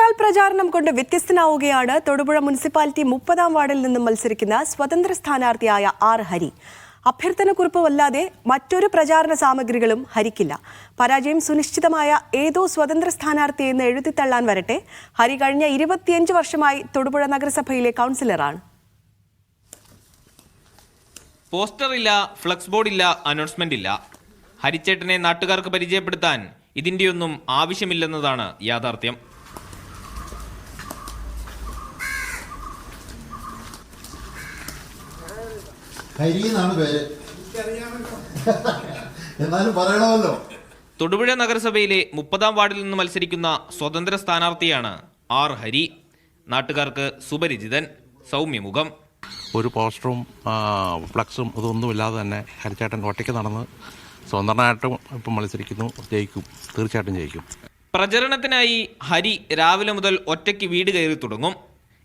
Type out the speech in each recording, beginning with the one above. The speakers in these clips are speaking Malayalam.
ഒറ്റയാൾ പ്രചാരണം കൊണ്ട് വ്യത്യസ്തനാവുകയാണ് തൊടുപുഴ മുനിസിപ്പാലിറ്റി മുപ്പതാം വാർഡിൽ നിന്നും മത്സരിക്കുന്ന സ്വതന്ത്ര സ്ഥാനാർത്ഥിയായ ആർ ഹരി. അഭ്യർത്ഥന വല്ലാതെ മറ്റൊരു പ്രചാരണ സാമഗ്രികളും ഹരിക്കില്ല. പരാജയം സുനിശ്ചിതമായ ഏതോ സ്വതന്ത്ര സ്ഥാനാർത്ഥി എന്ന് എഴുതിത്തള്ളാൻ വരട്ടെ. ഹരി കഴിഞ്ഞ ഇരുപത്തിയഞ്ച് വർഷമായി തൊടുപുഴ നഗരസഭയിലെ കൗൺസിലറാണ്. പോസ്റ്റർ ഇല്ല ഫ്ലക്സ് ബോർഡ് ഇല്ല അനൗൺസ്മെന്റ് ഇല്ല ഹരിച്ചേട്ടനെ നാട്ടുകാർക്ക് പരിചയപ്പെടുത്താൻ ഇതിന്റെയൊന്നും ആവശ്യമില്ലെന്നതാണ് യാഥാർത്ഥ്യം. ഹരി എന്നാണ് പേര് എന്നാലും പറയണമല്ലോ. തൊടുപുഴ നഗരസഭയിലെ മുപ്പതാം വാർഡിൽ നിന്ന് മത്സരിക്കുന്ന സ്വതന്ത്ര സ്ഥാനാർത്ഥിയാണ് ആർ ഹരി. നാട്ടുകാർക്ക് സുപരിചിതൻ സൗമ്യമുഖം. ഒരു പോസ്റ്ററും ഫ്ലക്സും ഇതൊന്നുമില്ലാതെ തന്നെ ഹരിച്ചേട്ടൻ ഒറ്റയ്ക്ക് നടന്ന് സ്വതന്ത്രനായിട്ടും ഇപ്പം മത്സരിക്കുന്നു. ജയിക്കും. തീർച്ചയായിട്ടും ജയിക്കും. പ്രചരണത്തിനായി ഹരി രാവിലെ മുതൽ ഒറ്റയ്ക്ക് വീട് കയറി തുടങ്ങും.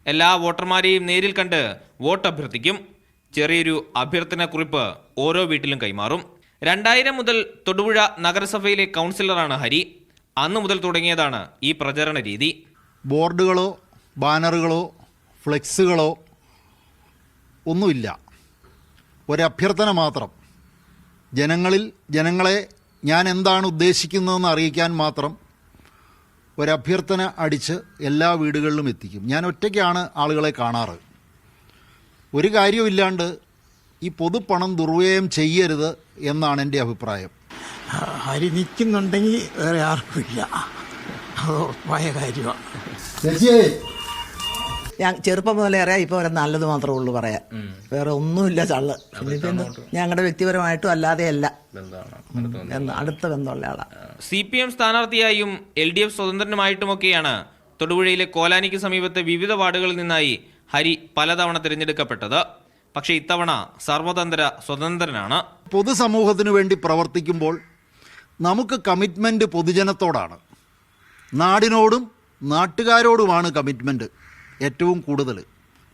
എല്ലാ വോട്ടർമാരെയും നേരിൽ കണ്ട് വോട്ട് അഭ്യർത്ഥിക്കും ചെറിയൊരു അഭ്യർത്ഥന കുറിപ്പ് ഓരോ വീട്ടിലും കൈമാറും. രണ്ടായിരം മുതൽ തൊടുപുഴ നഗരസഭയിലെ കൗൺസിലറാണ് ഹരി. അന്ന് മുതൽ തുടങ്ങിയതാണ് ഈ പ്രചരണ രീതി. ബോർഡുകളോ ബാനറുകളോ ഫ്ലെക്സുകളോ ഒന്നുമില്ല. ഒരഭ്യർത്ഥന മാത്രം. ജനങ്ങളിൽ ജനങ്ങളെ ഞാൻ എന്താണ് ഉദ്ദേശിക്കുന്നതെന്ന് അറിയിക്കാൻ മാത്രം ഒരഭ്യർത്ഥന അടിച്ച് എല്ലാ വീടുകളിലും എത്തിക്കും. ഞാൻ ഒറ്റയ്ക്കാണ് ആളുകളെ കാണാറ്. ഒരു കാര്യമില്ലാണ്ട് ഈ പൊതുപ്പണം ദുർവ്യയം ചെയ്യരുത് എന്നാണ് എന്റെ അഭിപ്രായം. ഹരി നിൽക്കുന്നുണ്ടെങ്കിൽ വേറെ ആർക്കുമില്ല അത് ഉറപ്പായ കാര്യമാണ് ഞാൻ ചെറുപ്പം മുതലേ അറിയാം ഇപ്പൊ വരെ നല്ലത് മാത്രമേ ഉള്ളൂ പറയാൻ. വേറെ ഒന്നുമില്ല ചള്ള്? ഞങ്ങളുടെ വ്യക്തിപരമായിട്ടും അല്ലാതെയല്ല. അല്ല അടുത്ത ബന്ധമുള്ള ആളാണ് സി പി എം സ്ഥാനാർത്ഥിയായും എൽ ഡി എഫ് സ്വതന്ത്രനുമായിട്ടുമൊക്കെയാണ് തൊടുപുഴയിലെ കോലാനിക്ക് സമീപത്തെ വിവിധ വാർഡുകളിൽ നിന്നായി ഹരി പലതവണ തിരഞ്ഞെടുക്കപ്പെട്ടത്. പക്ഷേ ഇത്തവണ സർവതന്ത്ര സ്വതന്ത്രനാണ്. പൊതുസമൂഹത്തിനു വേണ്ടി പ്രവർത്തിക്കുമ്പോൾ നമുക്ക് കമ്മിറ്റ്മെന്റ് പൊതുജനത്തോടാണ്. നാടിനോടും നാട്ടുകാരോടുമാണ് കമ്മിറ്റ്മെന്റ് ഏറ്റവും കൂടുതൽ.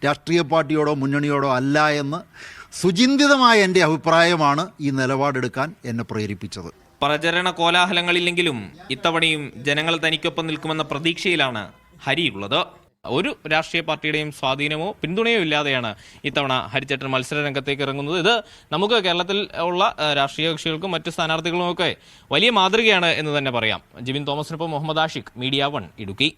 രാഷ്ട്രീയ പാർട്ടിയോടോ മുന്നണിയോടോ അല്ല എന്ന് സുചിന്തിതമായ എന്റെ അഭിപ്രായമാണ് ഈ നിലപാടെടുക്കാൻ എന്നെ പ്രേരിപ്പിച്ചത്. പ്രചരണ കോലാഹലങ്ങളില്ലെങ്കിലും ഇത്തവണയും ജനങ്ങൾ തനിക്കൊപ്പം നിൽക്കുമെന്ന പ്രതീക്ഷയിലാണ് ഹരിയുള്ളത് ഒരു രാഷ്ട്രീയ പാർട്ടിയുടെയും സ്വാധീനമോ പിന്തുണയോ ഇല്ലാതെയാണ് ഇത്തവണ ഹരിച്ചേട്ടൻ മത്സര രംഗത്തേക്ക് ഇറങ്ങുന്നത്. ഇത് നമുക്ക് കേരളത്തിൽ ഉള്ള രാഷ്ട്രീയ കക്ഷികൾക്കും മറ്റ് സ്ഥാനാർത്ഥികളുമൊക്കെ വലിയ മാതൃകയാണ് എന്ന് തന്നെ പറയാം. ജിബിൻ തോമസിനൊപ്പം മുഹമ്മദ് ആഷിഖ് മീഡിയ വൺ ഇടുക്കി.